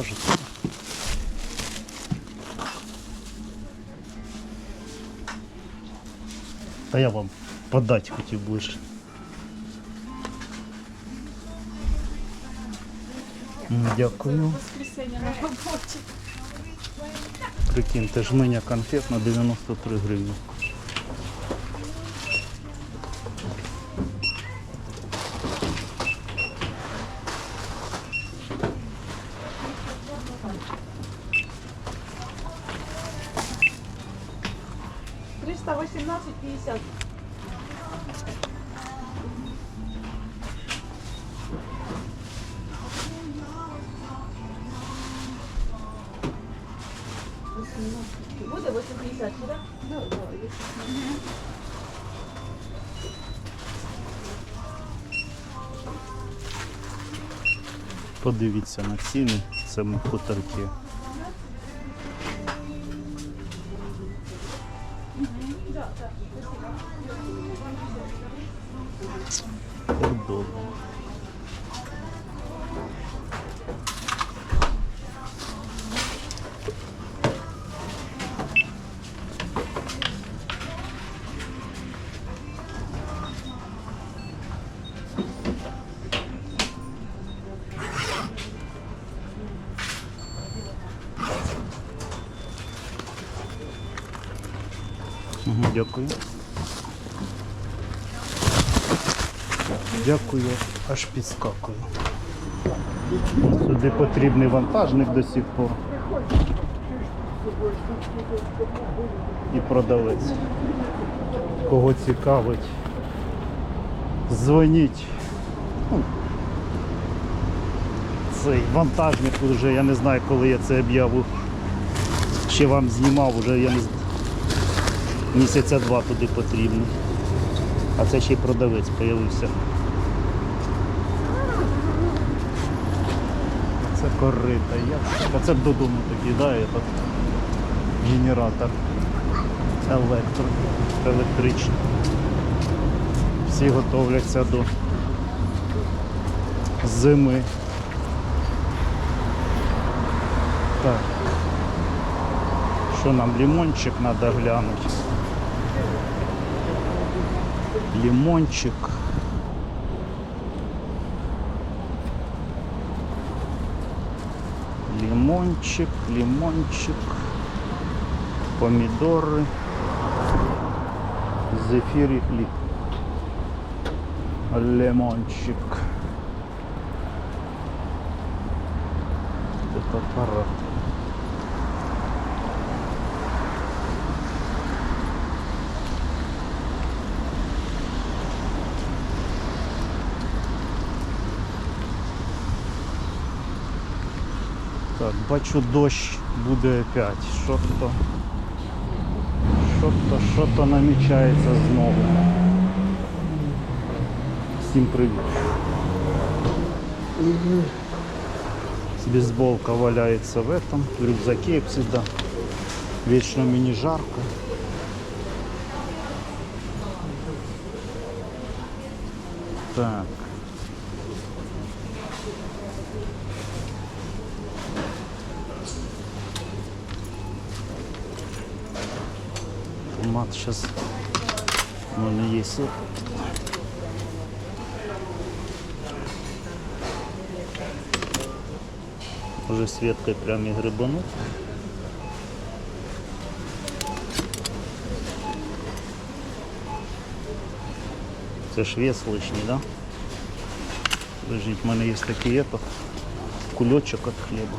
зав'яжеться. Та я вам подати хотів ближче. Дякую. Прикиньте, жменя конфет на 93 гривні. Триста восемнадцать пятьдесят. Буде 80, да? Да, да, Подивіться на ціни, це ми Дякую. Дякую, аж підскакую. Сюди потрібний вантажник до сих пор. І продавець. Кого цікавить, дзвоніть. Ну, Цей вантажник вже, я не знаю, коли я це об'яву ще вам знімав, вже я не знаю місяця два туди потрібно. А це ще й продавець з'явився. Це корита. Я... А це додому тоді, да, этот генератор електро, електричний. Всі готовляться до зими. Так. Що нам лимончик треба глянути? Лимончик. Лимончик, лимончик, помидоры, зефир и ли- лимончик. Это аппарат. Так, бачу дощ буде опять. Що то, що то, що то намічається знову. Всім привіт. Бейсболка валяется в этом, в рюкзаке, как всегда. Вечно мені жарко. Так. Томат сейчас у мене сир. Уже Светкой прям и грибануть. Це ж вес лишній, да? Лежить, в мене є такий ето, кульочок від хліба.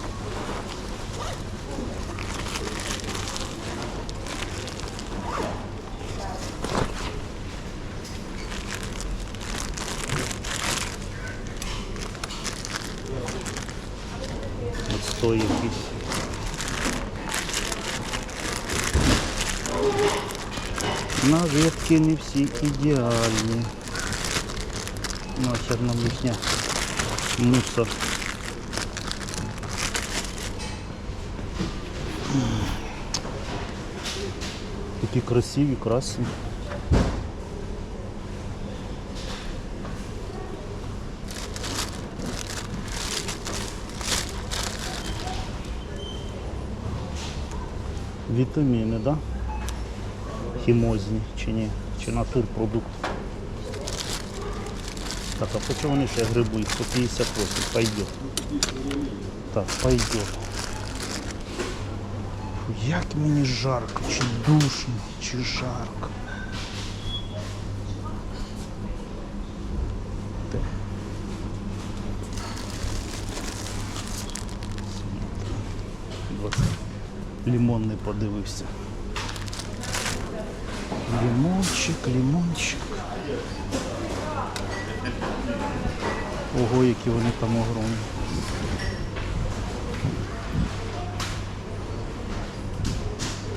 Отстой якийсь. Наветки не всі ідеальні. Ну, ще одна лишня мусор. М. Такі красиві, красні. Вітаміни, да? Хімозні чи ні? Чи натурпродукт. Так, а по вони ще грибу? Їх по 58. Пойдет. Так, пойдет. Як мені жарко, чи душно, чи жарко. Лимон не подивився. Лимончик, лимончик. Ого, які вони там огромні.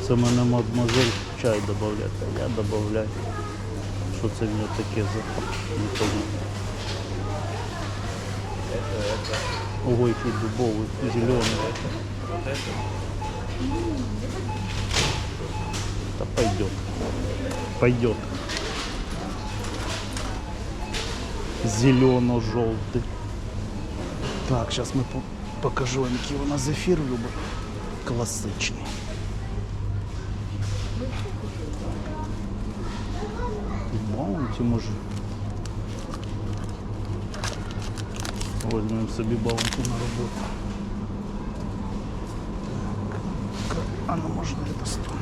Це мене мадмозель в чай додавляє, а я додавляю. Що це в нього таке за. Ого, який дубовий, зелений. Да пойдет. Пойдет. Зелено-жовтий. Так, зараз ми по- покажу вам, який у нас зефір любить. Класичний. Баунті може. Возьмемо собі баунті на роботу. А можна я достану.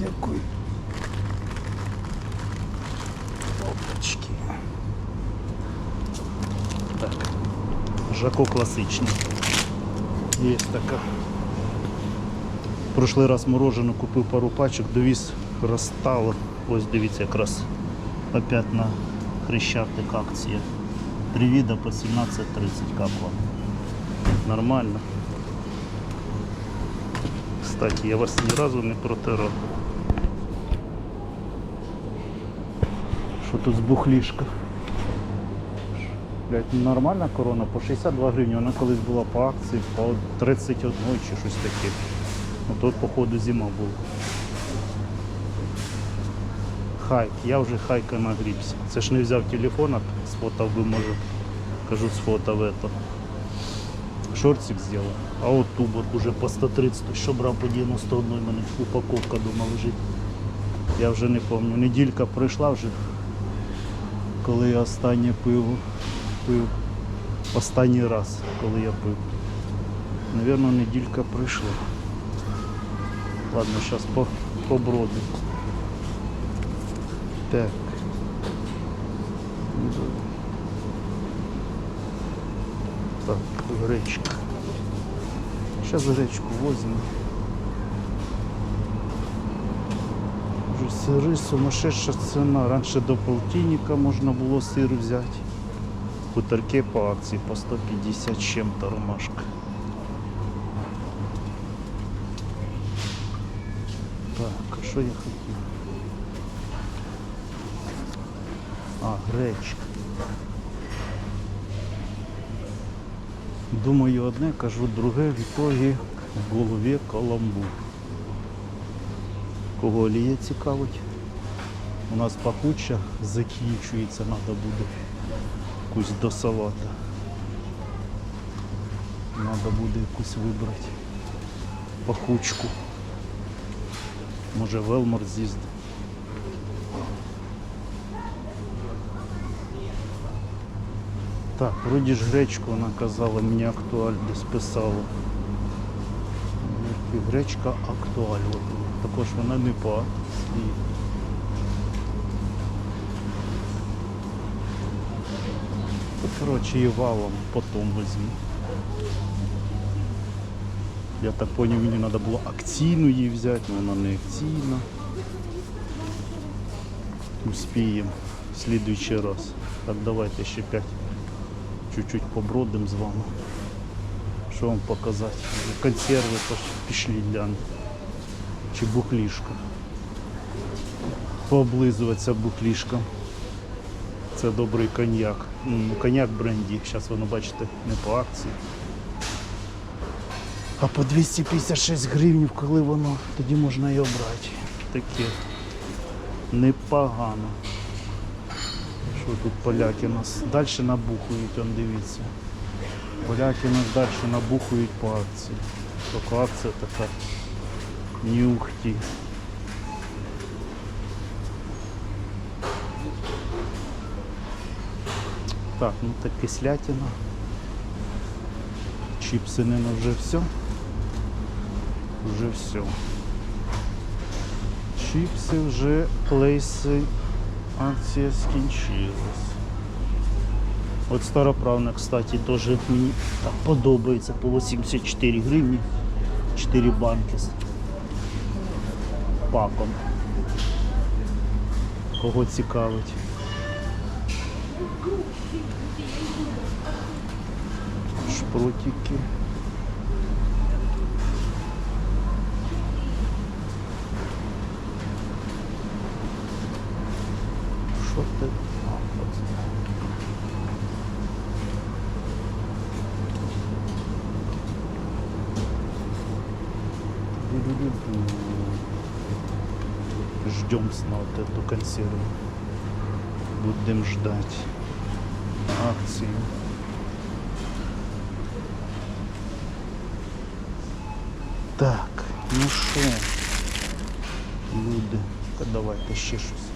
Дякую. Опачки. Так. Жако класичний. Є така. Прошлий раз мороженое купив пару пачок, довіз розстало. Ось дивіться якраз опять на Хрещатик акція. Три вида по 17.30 капла. Нормально. Кстати, я вас ні разу не протирав. Що тут з бухлішка? Блять, нормальна корона по 62 гривні, вона колись була по акції по 31 чи щось таке. Ну тут походу зима була. Хайк, я вже хайка нагрібся. Це ж не взяв телефон, а сфотав би може. Кажу, сфотав это. Шортик зробив. А от тубор уже по 130, що брав по 91, в мене упаковка дома лежить. Я вже не пам'ятаю. Неділька пройшла вже, коли я останнє пив, пив. Останній раз, коли я пив. Навірно, неділька пройшла. Ладно, зараз по, побродим. Так. Так, гречка. Сейчас гречку возьмем. Уже сири сумасшедша цена. Раньше до полтинника можно было сыр взять. Хуторки по акции по 150 с чем-то ромашка. Так, а що я хотів? А, гречка. Думаю одне, кажу друге, в ітогі в голові каламбур. Кого олія цікавить? У нас пахуча закінчується, треба буде якусь до салата. Треба буде якусь вибрати пахучку. Може Велмор з'їздить. Так, вроді ж гречку вона казала, мені актуаль десь писала. Гречка актуаль. От. Також вона не по. Ну, Коротше, і валом потім візьму. Я так поняв, мені треба було акційну її взяти, але вона не акційна. Успіємо в слідуючий раз. Так, давайте ще 5 чуть-чуть побродим з вами. Що вам показати? Консерви пішли глянь. Чи бухлішка. Пооблизуватися бухлішком. Це добрий коньяк. Коньяк бренді. Зараз воно бачите не по акції. А по 256 гривень, коли воно, тоді можна і обрати. Таке непогано. Що тут поляки нас далі набухують, он дивіться. Поляки нас далі набухують по акції. Тільки акція така Нюхті. Так, ну так кислятина. Чипсы, наверное, уже все. Уже все. Чипси вже плейси акція скінчилась. От староправна, кстати, теж мені так подобається по 84 гривні. 4 банки з паком. Кого цікавить. Шпротики. Що ти? От. Ждем на вот эту консерву. Будем ждать акцию. Так, ну що, люди, давайте ще щось.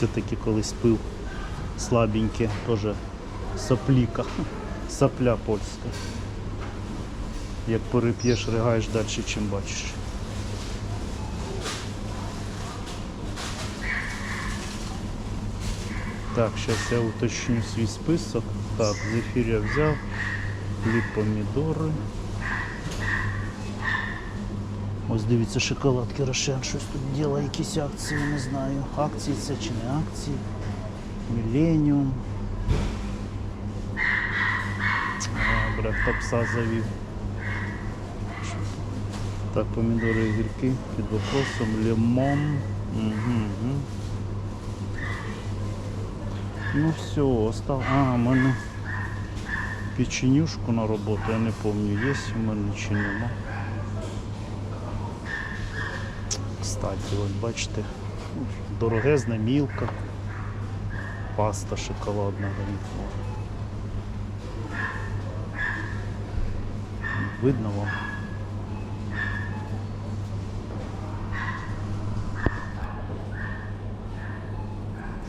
Це таки колись пив слабеньке, теж сопліка, сопля польська. Як переп'єш, ригаєш далі, чим бачиш. Так, зараз я уточню свій список. Так, зефір я взяв, хліб, помідори. Ось дивіться, шоколадки Рошен щось тут ділає, якісь акції, не знаю. Акції це чи не акції. Міленіум. Бля, топса завів. Так, помідори і гірки під вопросом. Лимон. Угу, угу. Ну все, остав. А, у мене печенюшку на роботу, я не пам'ятаю, є у мене чи нема. Кстати, от бачите, дорогезна мілка, паста шоколадна горіхова. Видно вам?